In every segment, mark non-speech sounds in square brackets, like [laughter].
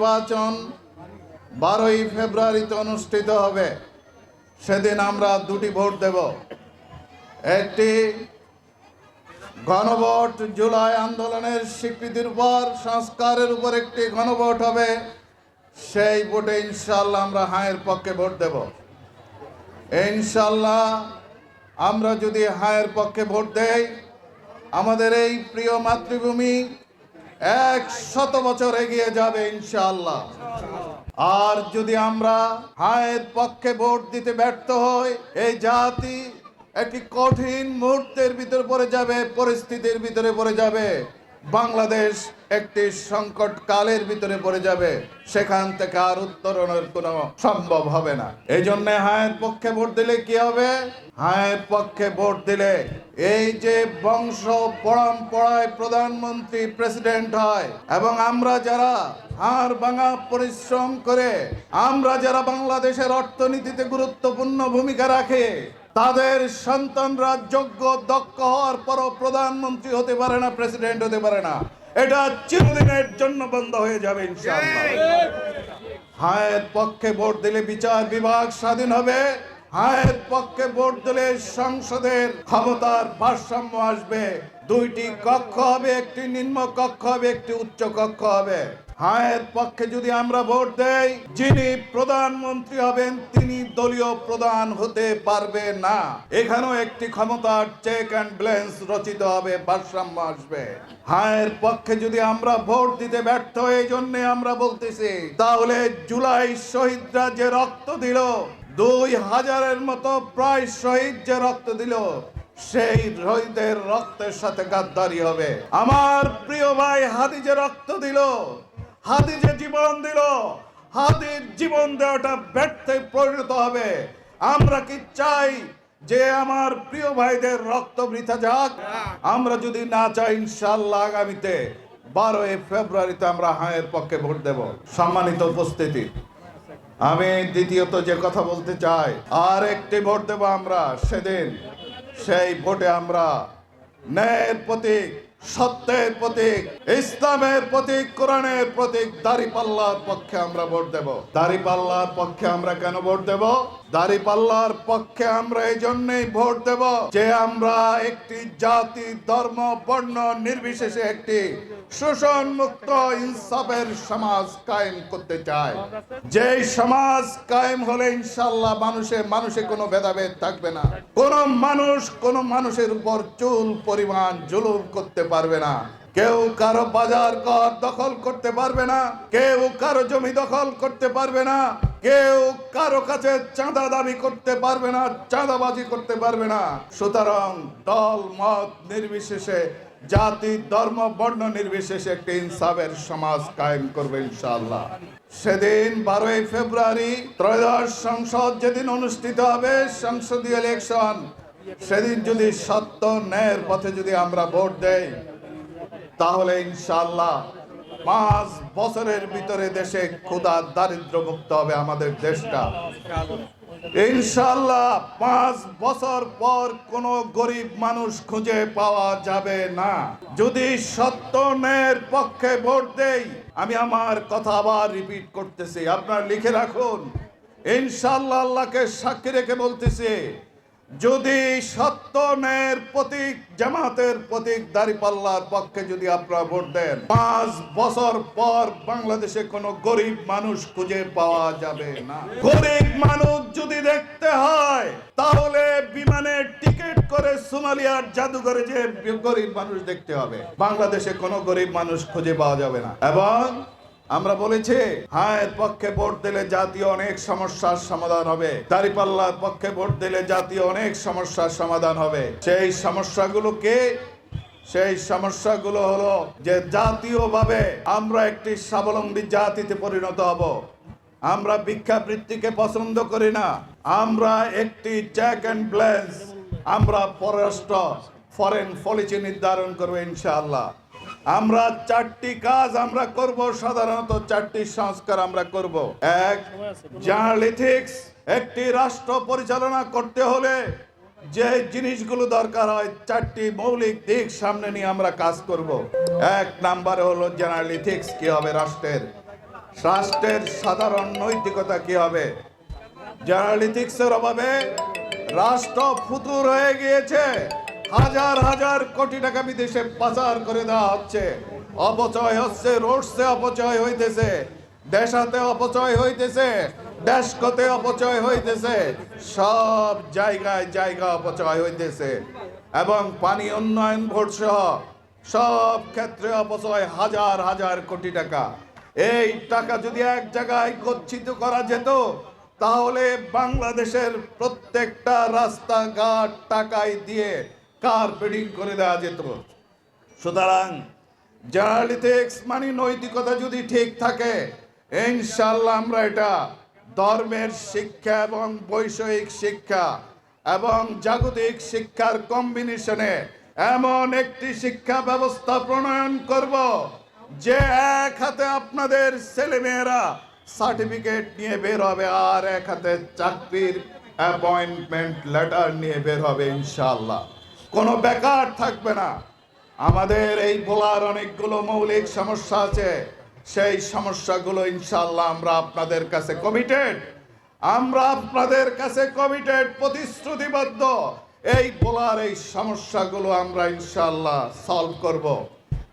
নির্বাচন বারোই ফেব্রুয়ারিতে অনুষ্ঠিত হবে। সেদিন আমরা দুটি ভোট দেব। একটি গণভোট জুলাই আন্দোলনের স্বীকৃতির উপর, সংস্কারের উপর একটি গণভোট হবে। সেই ভোটে ইনশাল্লাহ আমরা হায়ের পক্ষে ভোট দেব। ইনশাল্লাহ আমরা যদি হায়ের পক্ষে ভোট দেই, আমাদের এই প্রিয় মাতৃভূমি এক শত বছর এগিয়ে যাবে, ইনশাআল্লাহ। আর যদি আমরা হায়ের পক্ষে ভোট দিতে ব্যর্থ হই, এই জাতি একটি কঠিন মুহূর্তের ভিতরে পড়ে যাবে, পরিস্থিতির ভিতরে পড়ে যাবে। বাংলাদেশ একটি সংকট কালের ভিতরে পড়ে যাবে, সেখান থেকে আর উত্তরণের কোনো সম্ভব হবে না। এই জন্য হায়ের পক্ষে ভোট দিলে কি হবে? হায়ের পক্ষে ভোট দিলে এই যে বংশ পরম্পরায় প্রধানমন্ত্রী প্রেসিডেন্ট হয়, এবং আমরা যারা হাড় ভাঙা পরিশ্রম করে, আমরা যারা বাংলাদেশের অর্থনীতিতে গুরুত্বপূর্ণ ভূমিকা রাখে তাদের সন্তানরা যোগ্য দক্ষ হওয়ার পরও প্রধানমন্ত্রী হতে পারে না প্রেসিডেন্ট হতে পারে না। এটা চিরদিনের জন্য বন্ধ হয়ে যাবে ইনশাআল্লাহ। হায়ের পক্ষে ভোট দিলে বিচার বিভাগ স্বাধীন হবে। হায়ের পক্ষে ভোট দিলে সংসদের ক্ষমতার ভারসাম্য আসবে। দুইটি কক্ষ হবে একটি নিম্ন কক্ষ হবে একটি উচ্চ কক্ষ হবে। হায়ের পক্ষে যদি আমরা ভোট দেই, যিনি প্রধানমন্ত্রী হবেন, তিনি দলীয় প্রধান হতে পারবে না। এখানেও একটি ক্ষমতার চেক অ্যান্ড ব্যালেন্স রচিত হবে, ভারসাম্য আসবে। হায়ের পক্ষে যদি আমরা ভোট দিতে ব্যর্থ, এই জন্য আমরা বলতেছি, তাহলে জুলাই শহীদরা যে রক্ত দিল, দুই হাজারের মতো প্রায় শহীদ যে রক্ত দিল, সেই শহীদের রক্তের সাথে গাদ্দারি হবে। আমার প্রিয় ভাই হাদি যে রক্ত দিল হাদি যে জীবন দিল। হাদির জীবন দেওয়াটা ব্যর্থে পরিণত হবে। আমরা কি চাই যে আমার প্রিয় ভাইদের রক্ত বৃথা যাক? আমরা যদি না চাই ইনশাল্লাহ আগামীতে বারোই ফেব্রুয়ারিতে আমরা হায়ের পক্ষে ভোট দেব। সম্মানিত উপস্থিতি, আমি দ্বিতীয়ত যে কথা বলতে চাই আর একটি ভোট দেব আমরা সেদিন। সেই ভোটে আমরা ন্যায়ের প্রতীক সত্যের প্রতীক, ইসলামের প্রতীক, কোরআনের প্রতীক, দাড়িপাল্লার পক্ষে আমরা ভোট দেব। দাড়িপাল্লার পক্ষে আমরা কেন ভোট দেব? দাড়িপাল্লার পক্ষে আমরা এই জন্যই ভোট দেব যে আমরা একটি জাতি, ধর্ম, বর্ণ নির্বিশেষে একটি শোষণ মুক্ত ইনসাফের সমাজ কায়েম করতে চাই। যে সমাজ কায়েম হলে ইনশাল্লাহ মানুষে মানুষে কোনো ভেদাভেদ থাকবে না। কোন মানুষ কোন মানুষের উপর চুল, পরিমাণ, জুলুম করতে পারবে না। কেউ কারও বাজার কর দখল করতে পারবে না। কেউ কারও জমি দখল করতে পারবে না। কেউ কারও কাছে চাঁদা দাবি করতে পারবে না, চাঁদাবাজি করতে পারবে না। সুতরাং দল, মত নির্বিশেষে, জাতি, ধর্ম, বর্ণ নির্বিশেষে একটি ইনসাফের সমাজ কায়েম করবে ইনশাআল্লাহ। সেদিন বারোই ফেব্রুয়ারি ত্রয়োদশ সংসদ যেদিন অনুষ্ঠিত হবে, সংসদীয় ইলেকশন সেদিন যদি সত্য ন্যায়ের পথে যদি আমরা ভোট দেই, তাহলে ইনশাআল্লাহ পাঁচ বছরের ভিতরে দেশে ক্ষুধা দারিদ্র মুক্ত হবে আমাদের দেশটা। ইনশাআল্লাহ পাঁচ বছর পর কোন গরিব মানুষ খুঁজে পাওয়া যাবে না। যদি সত্য ন্যায়ের পক্ষে ভোট দেই, আমি আমার কথা আবার রিপিট করতেছি। আপনার লিখে রাখুন। ইনশাআল্লাহ আল্লাহকে সাক্ষী রেখে বলতেছি যদি সত্য ন্যায়ের প্রতীক, জামাতের প্রতীক, দাঁড়িপাল্লার পক্ষে যদি আপনারা ভোট দেন, পাঁচ বছর পর বাংলাদেশে কোনো গরিব মানুষ খুঁজে পাওয়া যাবে না। গরিব মানুষ যদি দেখতে হয়, তাহলে বিমানের টিকিট করে সোমালিয়ার জাদুঘরে যে গরিব মানুষ দেখতে হবে, বাংলাদেশে কোনো গরিব মানুষ খুঁজে পাওয়া যাবে না। এবং আমরা বলেছি, হায়ের পক্ষে ভোট দিলে জাতীয় অনেক সমস্যার সমাধান হবে। দাঁড়িপাল্লার পক্ষে ভোট দিলে জাতীয় অনেক সমস্যার সমাধান হবে। সেই সমস্যাগুলোকে সেই সমস্যাগুলো হলো যে জাতীয়ভাবে আমরা একটি স্বাবলম্বী জাতিতে পরিণত হব। আমরা ভিক্ষাবৃত্তিকে পছন্দ করি না। আমরা একটি চেক অ্যান্ড ব্যালেন্স আমরা পররাষ্ট্র ফরেন পলিসি নির্ধারণ করব ইনশাআল্লাহ। আমরা চারটি কাজ আমরা করব, সাধারণত চারটি সংস্কার আমরা করব। এক জার্নালিথিক্স একটি রাষ্ট্র পরিচালনা করতে হলে যে জিনিসগুলো দরকার হয়, চারটি মৌলিক দিক সামনে নিয়ে আমরা কাজ করব। এক নাম্বারে হলো জার্নালিথিক্স কি হবে রাষ্ট্রের? রাষ্ট্রের সাধারণ নৈতিকতা কি হবে? জার্নালিটিক্সের অভাবে রাষ্ট্র ফুতুর হয়ে গিয়েছে। হাজার হাজার কোটি টাকা বিদেশে পাচার করে দেওয়া হচ্ছে। অপচয় হচ্ছে রোডসে অপচয় হইতেছে, দেশাতে অপচয় হইতেছে, দেশকতে অপচয় হইতেছে, সব জায়গায় জায়গা অপচয় হইতেছে এবং পানি উন্নয়ন বোর্ড সহ সব ক্ষেত্রে অপচয় হাজার হাজার কোটি টাকা। এই টাকা যদি এক জায়গায় গচ্ছিত করা যেত, তাহলে বাংলাদেশের প্রত্যেকটা রাস্তাঘাট টাকায় দিয়ে কার্পেটিং করে দেওয়া যেত? সুতরাং জার্নালিটিক্স মানে নৈতিকতা যদি ঠিক থাকে ইনশাল্লাহ আমরা এটা ধর্মের শিক্ষা এবং বৈষয়িক শিক্ষা এবং জাগতিক শিক্ষার কম্বিনেশনে এমন একটি শিক্ষা ব্যবস্থা প্রণয়ন করব যে এক হাতে আপনাদের ছেলেমেয়েরা সার্টিফিকেট নিয়ে বের হবে আর এক হাতে চাকরির অ্যাপয়েন্টমেন্ট লেটার নিয়ে বের হবে ইনশাল্লাহ কোনো বেকার থাকবে না। আমাদের এই বলার অনেকগুলো মৌলিক সমস্যা আছে। সেই সমস্যাগুলো ইনশাল্লাহ আমরা আপনাদের কাছে কমিটেড আমরা আপনাদের কাছে কমিটেড প্রতিশ্রুতিবদ্ধ। এই বলার এই সমস্যাগুলো আমরা ইনশাল্লাহ সলভ করব।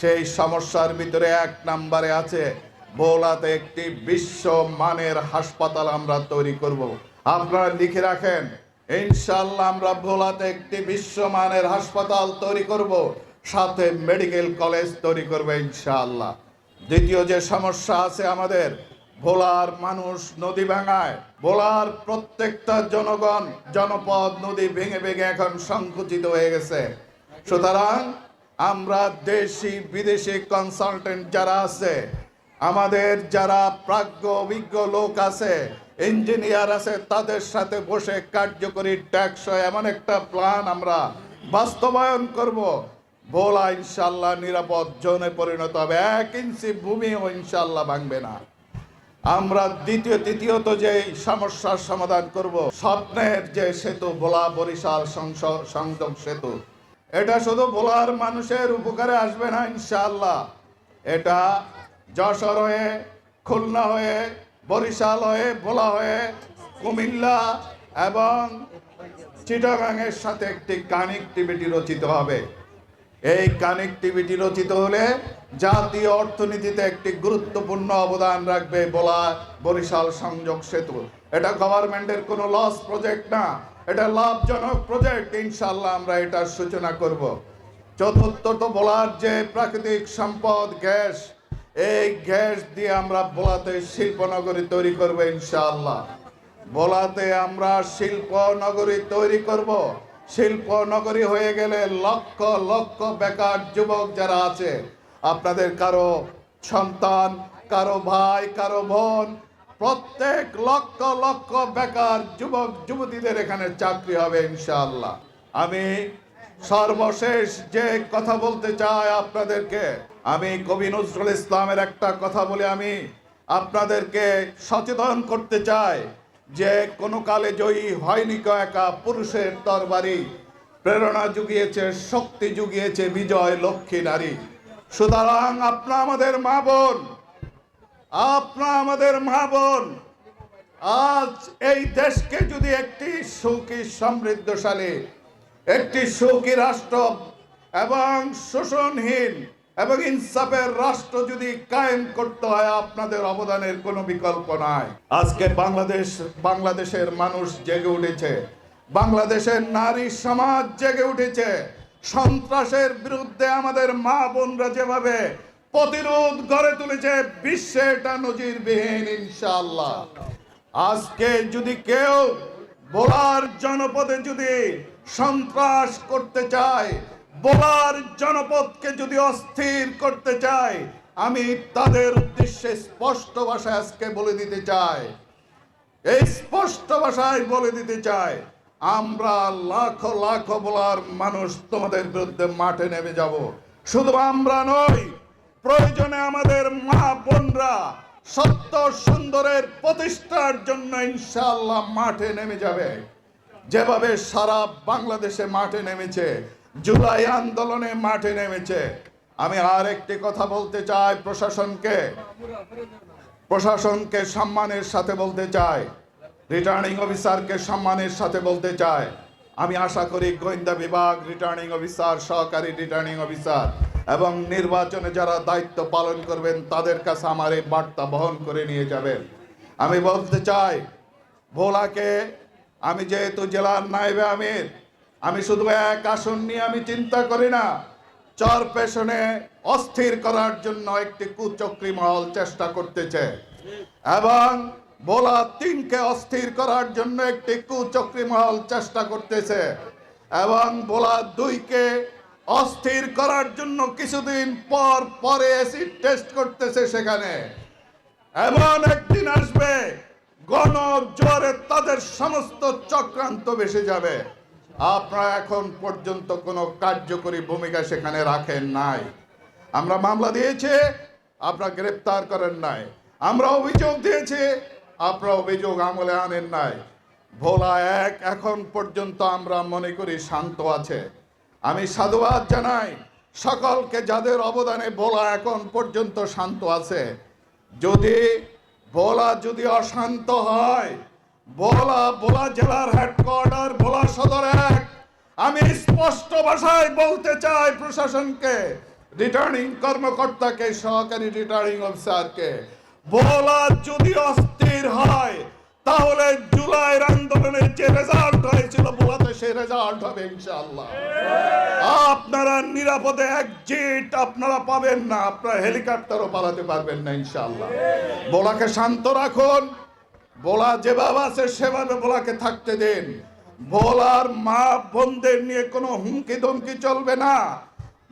সেই সমস্যার ভিতরে এক নম্বরে আছে বোলাতে একটি বিশ্ব মানের হাসপাতাল আমরা তৈরি করব। আপনারা লিখে রাখেন ইনশাল্লাহ আমরা ভোলাতে একটি বিশ্বমানের হাসপাতাল তৈরি করব, সাথে মেডিকেল কলেজ তৈরি করবে ইনশাল্লাহ দ্বিতীয় যে সমস্যা আছে আমাদের, ভোলার মানুষ নদী ভাঙায়। ভোলার প্রত্যেকটা জনগণ, জনপদ, নদী ভেঙে ভেঙে এখন সংকুচিত হয়ে গেছে। সুতরাং আমরা দেশি বিদেশি কনসালটেন্ট যারা আছে আমাদের যারা প্রাজ্ঞ অভিজ্ঞ লোক আছে ইঞ্জিনিয়ার আছে, তাদের সাথে বসে কার্যকরী ট্যাক্স এমন একটা প্ল্যান আমরা বাস্তবায়ন করব। ভোলা ইনশাল্লাহ নিরাপদ জোনে পরিণত হবে। এক ইঞ্চি ভূমিও ইনশাল্লাহ ভাঙবে না। আমরা দ্বিতীয়, তৃতীয়ত যে সমস্যার সমাধান করব, স্বপ্নের যে সেতু, ভোলা বরিশাল সংযোগ সেতু। এটা শুধু ভোলার মানুষের উপকারে আসবে না ইনশাল্লাহ এটা যশোর হয়ে, খুলনা হয়ে, বরিশাল হয়ে, ভোলা হয়ে, কুমিল্লা এবং চিটাগাংয়ের সাথে একটি কানেক্টিভিটি রচিত হবে। এই কানেক্টিভিটি রচিত হলে জাতীয় অর্থনীতিতে একটি গুরুত্বপূর্ণ অবদান রাখবে বলা বরিশাল সংযোগ সেতু। এটা গভর্নমেন্টের কোনো লস প্রজেক্ট না, এটা লাভজনক প্রজেক্ট ইনশাল্লাহ আমরা এটার সূচনা করব। চতুর্থত বলার যে প্রাকৃতিক সম্পদ, গ্যাস এই গ্যাস দিয়ে আমরা বোলাতে শিল্পনগরী তৈরি করব ইনশাআল্লাহ। বলাতে আমরা শিল্প নগরী তৈরি করব। শিল্প নগরী হয়ে গেলে লক্ষ লক্ষ বেকার যুবক যারা আছে, আপনাদের কারও সন্তান, কারও ভাই, কারও বোন, প্রত্যেক লক্ষ লক্ষ বেকার যুবক, যুবতীদের এখানে চাকরি হবে ইনশাআল্লাহ। আমি সর্বশেষ যে কথা বলতে চাই আপনাদেরকে আমি কবি নজরুল ইসলামের একটা কথা বলে আমি আপনাদেরকে সচেতন করতে চাই যে কোনো কালে জয়ী হয়নি কো একা পুরুষের তরবারি। প্রেরণা জুগিয়েছে, শক্তি জুগিয়েছে বিজয় লক্ষ্মী নারী। সুতরাং আপনা আমাদের মা বোন, আপনা আমাদের মা বোন, আজ এই দেশকে যদি একটি সুখী সমৃদ্ধশালী, একটি সুখী রাষ্ট্র এবং শোষণহীন এবং ইনসাফের রাষ্ট্র যদি কায়েম করতে হয়, আপনাদের অবদানের কোনো বিকল্প নাই। আজকে বাংলাদেশ, বাংলাদেশের মানুষ জেগে উঠেছে। বাংলাদেশের নারী সমাজ জেগে উঠেছে। সন্ত্রাসের বিরুদ্ধে আমাদের মা বোনরা যেভাবে প্রতিরোধ গড়ে তুলেছে, বিশ্বে এটা নজিরবিহীন, ইনশাআল্লাহ। আজকে যদি কেউ বোলার জনপদে যদি সন্ত্রাস করতে চায় বোলার জনপদকে যদি অস্থির করতে চায়, আমি তাদের উদ্দেশ্যে স্পষ্ট ভাষায় আজকে বলে দিতে চাই। এই স্পষ্ট ভাষায় বলে দিতে চাই, আমরা লাখো লাখো বলার মানুষ তোমাদের বিরুদ্ধে মাঠে নেমে যাব। শুধু আমরা নই, প্রয়োজনে আমাদের মা বোনরা সত্য সুন্দরের প্রতিষ্ঠার জন্য ইনশাআল্লাহ মাঠে নেমে যাবে। যেভাবে সারা বাংলাদেশে মাঠে নেমেছে জুলাই আন্দোলনে মাঠে নেমেছে। আমি আর একটি কথা বলতে চাই প্রশাসনকে। প্রশাসনকে সম্মানের সাথে বলতে চাই। রিটার্নিং অফিসারকে সম্মানের সাথে বলতে চাই। আমি আশা করি গোয়েন্দা বিভাগ রিটার্নিং অফিসার সহকারী রিটার্নিং অফিসার এবং নির্বাচনে যারা দায়িত্ব পালন করবেন, তাদের কাছে আমার এই বার্তা বহন করে নিয়ে যাবেন। আমি বলতে চাই, ভোলাকে আমি যেহেতু জেলার নাইবে আমির আমি শুধু এক আসন নিয়ে আমি চিন্তা করি না। চর পেশনে অস্থির করার জন্য একটি কুচক্রী মহল চেষ্টা করতেছে। এবং ভোলা তিনকে অস্থির করার জন্য একটি কুচক্রী মহল চেষ্টা করতেছে। এবং ভোলা দুইকে অস্থির করার জন্য কিছুদিন পর পরে অ্যাসিড টেস্ট করতেছে সেখানে। এমন একদিন আসবে গণ জোয়ারে তাদের সমস্ত চক্রান্ত বেসে যাবে। আপনারা এখন পর্যন্ত কোনো কার্যকরী ভূমিকা সেখানে রাখেন নাই। আমরা মামলা দিয়েছি, আপনারা গ্রেপ্তার করেন নাই। আমরা অভিযোগ দিয়েছি, আপনারা অভিযোগ আমলে আনেন নাই। ভোলা এক, এখন পর্যন্ত আমরা মনে করি শান্ত আছে। আমি সাধুবাদ জানাই, সকলকে যাদের অবদানে ভোলা এখন পর্যন্ত শান্ত আছে। যদি ভোলা যদি অশান্ত হয় ভোলা ভোলা জেলার হেডকোয়ার্টার ভোলা সদর এক। আমি স্পষ্ট ভাষায় বলতে চাই প্রশাসনকে রিটার্নিং কর্মকর্তাকে, সহকারী রিটার্নিং অফিসারকে ভোলা যদি অস্থির হয়, তাহলে জুলাইয়ের আন্দোলনের যে রেজাল্ট হয়েছিল, ভোলাতে সেই রেজাল্ট হবে ইনশাআল্লাহ। আপনারা নিরাপদে একজিট আপনারা পাবেন না, আপনারা হেলিকপ্টারও পালাতে পারবেন না ইনশাআল্লাহ। বোলাকে শান্ত রাখুন। বোলা যেভাবে আছে, সেভাবে বোলাকে থাকতে দিন। বোলার মা বোনদের নিয়ে কোনো হুমকি ধমকি চলবে না।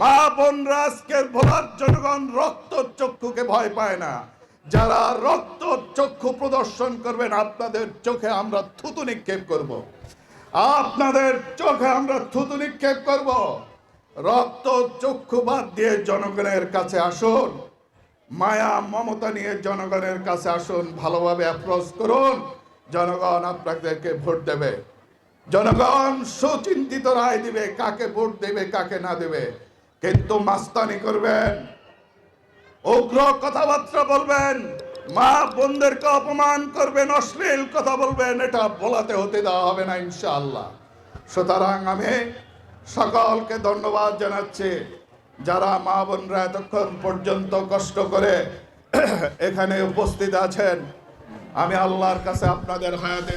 মা বোনরা আজকের ভোলার জনগণ রক্ত চক্ষুকে ভয় পায় না। যারা রক্ত চক্ষু প্রদর্শন করবেন, আপনাদের চোখে আমরা থুতু নিক্ষেপ করব। আপনাদের চোখে আমরা থুতু নিক্ষেপ করব। রক্ত চক্ষু বাদ দিয়ে জনগণের কাছে আসুন। মায়া মমতা নিয়ে জনগণের কাছে আসুন, ভালোভাবে অ্যাপ্রোচ করুন। জনগণ আপনাদেরকে ভোট দেবে। জনগণ সুচিন্তিত রায় দিবে, কাকে ভোট দেবে, কাকে না দেবে। কিন্তু মাস্তানি করবেন, উগ্র কথাবার্তা বলবেন, মা বোনদেরকে অপমান করবেন, অশ্লীল কথা বলবেন, এটা বলাতে হতে দেওয়া হবে না ইনশাআল্লাহ। সুতরাং আমি সকলকে ধন্যবাদ জানাচ্ছি। যারা মা বোনরা এতক্ষণ পর্যন্ত কষ্ট করে [clears throat] এখানে উপস্থিত আছেন, আমি আল্লাহর কাছে আপনাদের হায়াতে